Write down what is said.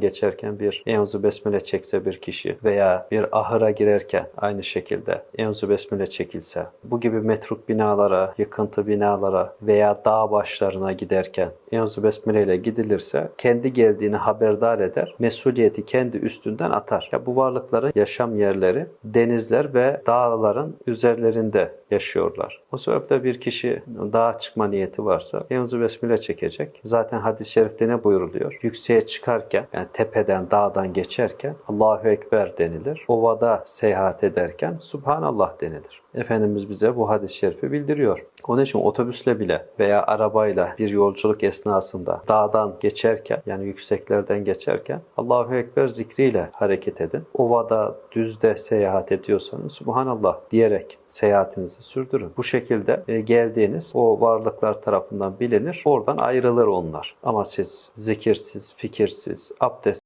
geçerken bir Enzu Besmele çekse bir kişi veya bir ahıra girerken aynı şekilde Enzu Besmele çekilse bu gibi metruk binalara, yıkıntı binalara veya dağ başlarına giderken Enzu Besmele ile gidilirse kendi geldiğini haberdar eder, mesuliyeti kendi üstünden atar. Ya bu varlıkların yaşam yerleri denizler ve dağların üzerlerinde yaşıyorlar. O sebeple bir kişi dağa çıkma niyeti varsa Enzu Besmele çekecek. Zaten hadis-i şerifte ne buyuruluyor? Yükseğe çıkarken yani tepeden dağdan geçerken Allahu Ekber denilir. Ovada seyahat ederken Subhanallah denilir. Efendimiz bize bu hadis-i şerifi bildiriyor. Onun için otobüsle bile veya arabayla bir yolculuk esnasında dağdan geçerken yani yükseklerden geçerken Allahu Ekber zikriyle hareket edin. Ovada, düzde seyahat ediyorsanız Subhanallah diyerek seyahatinizi sürdürün. Bu şekilde e, geldiğiniz o varlıklar tarafından bilinir. Oradan ayrılır onlar. Ama siz zikirsiz, fikirsiz, this